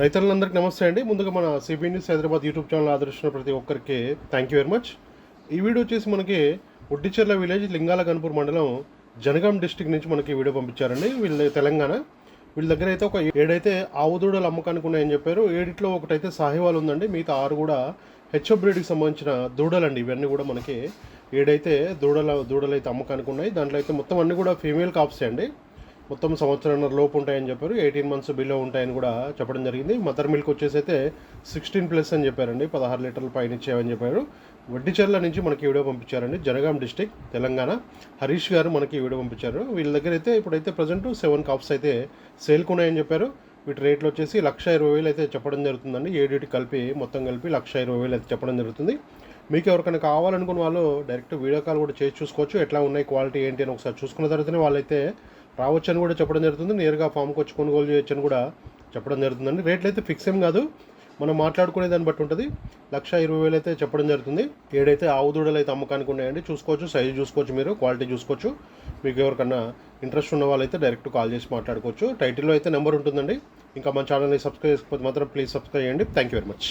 రైతులందరికీ నమస్తే అండి. ముందుగా మన CB news Hyderabad YouTube channel ఆదర్శించిన ప్రతి ఒక్కరికి థ్యాంక్ యూ వెరీ మచ్ ఈ వీడియో వచ్చేసి మనకి ఉడ్డిచెర్ల విలేజ్ లింగాల గన్పూర్ మండలం జనగాం డిస్టిక్ నుంచి మనకి వీడియో పంపించారండి. వీళ్ళు తెలంగాణ. వీళ్ళ దగ్గర అయితే ఒక ఏడైతే ఆవు దూడలు అమ్మకానికి ఉన్నాయని చెప్పారు. ఏడిట్లో ఒకటైతే సాహివాల్ ఉందండి. మిగతా ఆరు కూడా హెచ్ఓ బ్రీడ్కి సంబంధించిన దూడలండి. ఇవన్నీ కూడా మనకి ఏడైతే దూడల దూడలు అయితే అమ్మకానికి ఉన్నాయి. దాంట్లో అయితే మొత్తం అన్నీ కూడా ఫీమేల్ కాప్సే అండి. మొత్తం సంవత్సరంన్నర లోపు ఉంటాయని చెప్పారు. ఎయిటీన్ మంత్స్ బిలో ఉంటాయని కూడా చెప్పడం జరిగింది. మదర్ మిల్క్ వచ్చేసి అయితే సిక్స్టీన్ ప్లస్ అని చెప్పారండి. పదహారు లీటర్ల పైన ఇచ్చేవని చెప్పారు. వడ్డిచెర్ల నుంచి మనకి వీడియో పంపించారండి. జనగాం డిస్టిక్ తెలంగాణ. హరీష్ గారు మనకి వీడియో పంపించారు. వీళ్ళ దగ్గర అయితే ఇప్పుడైతే ప్రజెంట్ సెవెన్ కాప్స్ అయితే సేల్కి ఉన్నాయని చెప్పారు. వీటి రేట్లు వచ్చేసి లక్ష ఇరవై వేలు అయితే చెప్పడం జరుగుతుందండి. ఏడిటి కలిపి మొత్తం కలిపి లక్ష ఇరవై వేలు అయితే చెప్పడం జరుగుతుంది. మీకు ఎవరికైనా కావాలనుకున్న వాళ్ళు డైరెక్ట్ వీడియో కాల్ కూడా చేసి చూసుకోవచ్చు. ఎట్లా ఉన్నాయి క్వాలిటీ ఏంటి అని ఒకసారి చూసుకున్న తర్వాతనే వాళ్ళైతే రావచ్చు అని కూడా చెప్పడం జరుగుతుంది. నేరుగా ఫామ్కి వచ్చి కొనుగోలు చేయొచ్చు అని కూడా చెప్పడం జరుగుతుందండి. రేట్లు అయితే ఫిక్స్ ఏం కాదు. మనం మాట్లాడుకునే దాన్ని బట్టి ఉంటుంది. లక్ష ఇరవై వేలు అయితే చెప్పడం జరుగుతుంది. ఏడైతే ఆవు దూడలు అయితే అమ్మకానికి ఉన్నాయండి చూసుకోవచ్చు. సైజు చూసుకోవచ్చు మీరు క్వాలిటీ చూసుకోవచ్చు. మీకు ఎవరికన్నా ఇంట్రెస్ట్ ఉన్న వాళ్ళైతే డైరెక్ట్ కాల్ చేసి మాట్లాడుకోవచ్చు. టైటిల్లో అయితే నెంబర్ ఉంటుందండి. ఇంకా మన ఛానల్ని సబ్స్క్రైబ్ చేసుకోకపోతే మాత్రం ప్లీజ్ సబ్స్క్రైబ్ చేయండి. Thank you very much.